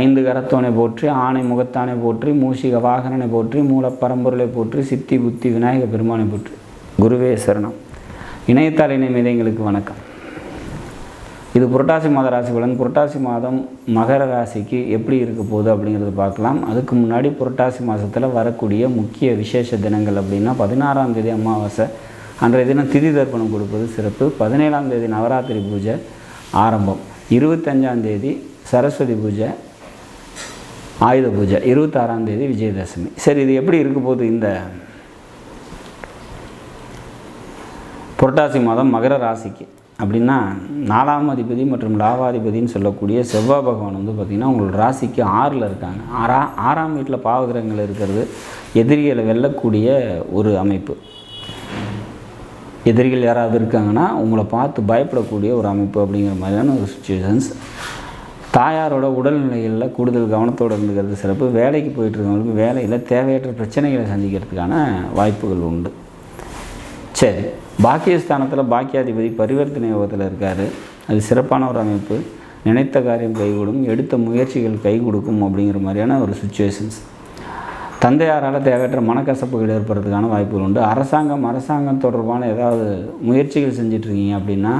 ஐந்து கரத்தோனை போற்றி ஆணை முகத்தானை போற்றி மூஷிக வாகனனை போற்றி மூலப்பரம்பொருளை போற்றி சித்தி புத்தி விநாயக பெருமானை போற்றி. குருவே சரணம். இணையத்தாள் இணை மீதங்களுக்கு வணக்கம். இது புரட்டாசி மாத ராசி பலன் புரட்டாசி மாதம் மகர ராசிக்கு எப்படி இருக்க போகுது அப்படிங்கிறத பார்க்கலாம். அதுக்கு முன்னாடி புரட்டாசி மாதத்தில் வரக்கூடிய முக்கிய விசேஷ தினங்கள் அப்படின்னா பதினாறாம் தேதி அமாவாசை அன்றைய தினம் திதி தர்ப்பணம் கொடுப்பது சிறப்பு. பதினேழாம் தேதி நவராத்திரி பூஜை ஆரம்பம். இருபத்தஞ்சாம் தேதி சரஸ்வதி பூஜை ஆயுத பூஜை இருபத்தாறாம் தேதி விஜயதசமி. சரி இது எப்படி இருக்க போகுது இந்த புரட்டாசி மாதம் மகர ராசிக்கு? அப்படின்னா நாலாம் அதிபதி மற்றும் லாபாதிபதின்னு சொல்லக்கூடிய செவ்வாய் பகவான் வந்து பார்த்திங்கன்னா உங்களோட ராசிக்கு ஆறில் இருக்காங்க. ஆறா ஆறாம் வீட்டில் பாவகிரகங்கள் இருக்கிறது எதிரிகளை வெல்லக்கூடிய ஒரு அமைப்பு. எதிரிகள் யாராவது இருக்காங்கன்னா உங்களை பார்த்து பயப்படக்கூடிய ஒரு அமைப்பு அப்படிங்கிற மாதிரியான ஒரு சுச்சுவேஷன்ஸ் தாயாரோட உடல்நிலைகளில் கூடுதல் கவனத்தோடு இருந்துக்கிறது சிறப்பு. வேலைக்கு போயிட்டுருக்கவங்களுக்கு வேலையில் தேவையற்ற பிரச்சனைகளை சந்திக்கிறதுக்கான வாய்ப்புகள் உண்டு. சரி பாக்கியஸ்தானத்தில் பாக்கியாதிபதி பரிவர்த்தனை யோகத்தில் இருக்கார். அது சிறப்பான ஒரு அமைப்பு. நினைத்த காரியம் கைகூடும் எடுத்த முயற்சிகள் கை கொடுக்கும் அப்படிங்கிற மாதிரியான ஒரு சுச்சுவேஷன்ஸ் தந்தையாரால் தேவையற்ற மனக்கசப்புகள் ஏற்படுறதுக்கான வாய்ப்புகள் உண்டு. அரசாங்கம் அரசாங்கம் தொடர்பான ஏதாவது முயற்சிகள் செஞ்சிட்ருக்கீங்க அப்படின்னா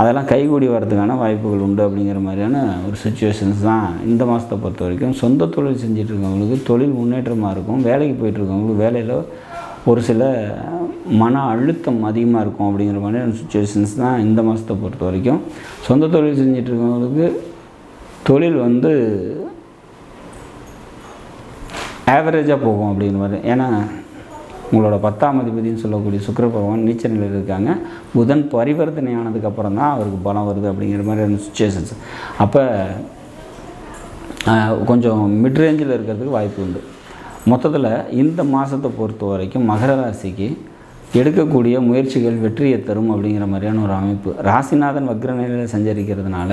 அதெல்லாம் கைகூடி வரதுக்கான வாய்ப்புகள் உண்டு அப்படிங்கிற மாதிரியான ஒரு சுச்சுவேஷன்ஸ் தான் இந்த மாதத்தை பொறுத்த வரைக்கும். சொந்த தொழில் செஞ்சுட்டு இருக்கவங்களுக்கு தொழில் முன்னேற்றமாக இருக்கும். வேலைக்கு போயிட்டுருக்கவங்களுக்கு வேலையில் ஒரு சில மன அழுத்தம் அதிகமாக இருக்கும் அப்படிங்கிற மாதிரியான சுச்சுவேஷன்ஸ் தான் இந்த மாதத்தை பொறுத்த வரைக்கும். சொந்த தொழில் செஞ்சுட்டு இருக்கவங்களுக்கு தொழில் வந்து ஆவரேஜாக போகும் அப்படிங்கிற மாதிரி. ஏன்னா உங்களோட பத்தாம் அதிபதினு சொல்லக்கூடிய சுக்கர பகவான் நீச்ச நிலையில் இருக்காங்க. புதன் பரிவர்த்தனை ஆனதுக்கப்புறம் தான் அவருக்கு பலம் வருது அப்படிங்கிற மாதிரியான சுச்சுவேஷன்ஸ் அப்போ கொஞ்சம் மிட் ரேஞ்சில் இருக்கிறதுக்கு வாய்ப்பு உண்டு. மொத்தத்தில் இந்த மாதத்தை பொறுத்த வரைக்கும் மகர ராசிக்கு எடுக்கக்கூடிய முயற்சிகள் வெற்றியை தரும் அப்படிங்கிற மாதிரியான ஒரு அமைப்பு. ராசிநாதன் வக்ர நிலையில் சஞ்சரிக்கிறதுனால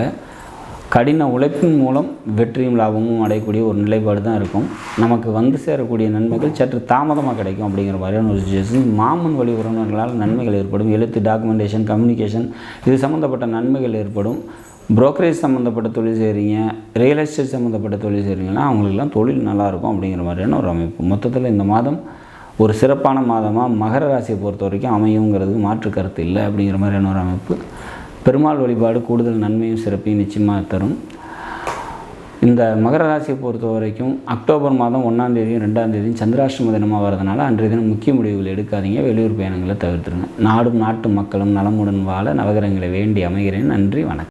கடின உழைப்பின் மூலம் வெற்றியும் லாபமும் அடையக்கூடிய ஒரு நிலைப்பாடு தான் இருக்கும். நமக்கு வந்து சேரக்கூடிய நன்மைகள் சற்று தாமதமாக கிடைக்கும் அப்படிங்கிற மாதிரியான ஒரு சுச்சுவேஷன் மாமன் வழி உறவினர்களால் நன்மைகள் ஏற்படும். எழுத்து டாக்குமெண்டேஷன் கம்யூனிகேஷன் இது சம்மந்தப்பட்ட நன்மைகள் ஏற்படும். புரோக்கரேஜ் சம்மந்தப்பட்ட தொழில் செய்கிறீங்க ரியல் எஸ்டேட் சம்மந்தப்பட்ட தொழில் செய்கிறீங்கன்னா அவங்களுக்குலாம் தொழில் நல்லாயிருக்கும் அப்படிங்கிற மாதிரியான ஒரு அமைப்பு. மொத்தத்தில் இந்த மாதம் ஒரு சிறப்பான மாதமாக மகர ராசியை பொறுத்த வரைக்கும் அமையுங்கிறதுக்கு மாற்று கருத்து இல்லை அப்படிங்கிற மாதிரியான ஒரு அமைப்பு. பெருமாள் வழிபாடு கூடுதல் நன்மையும் சிறப்பையும் நிச்சயமாக தரும். இந்த மகர ராசியை பொறுத்த வரைக்கும் அக்டோபர் மாதம் ஒன்றாம் தேதியும் ரெண்டாம் தேதியும் சந்திராஷ்டம தினமாக வரதுனால அன்றைய தினம் முக்கிய முடிவுகள் எடுக்காதீங்க. வெளியூர் பயணங்களை தவிர்த்துருங்க. நாடும் நாட்டு மக்களும் நலமுடன் வாழ நவகிரகங்களை வேண்டி அமைகிறேன். நன்றி. வணக்கம்.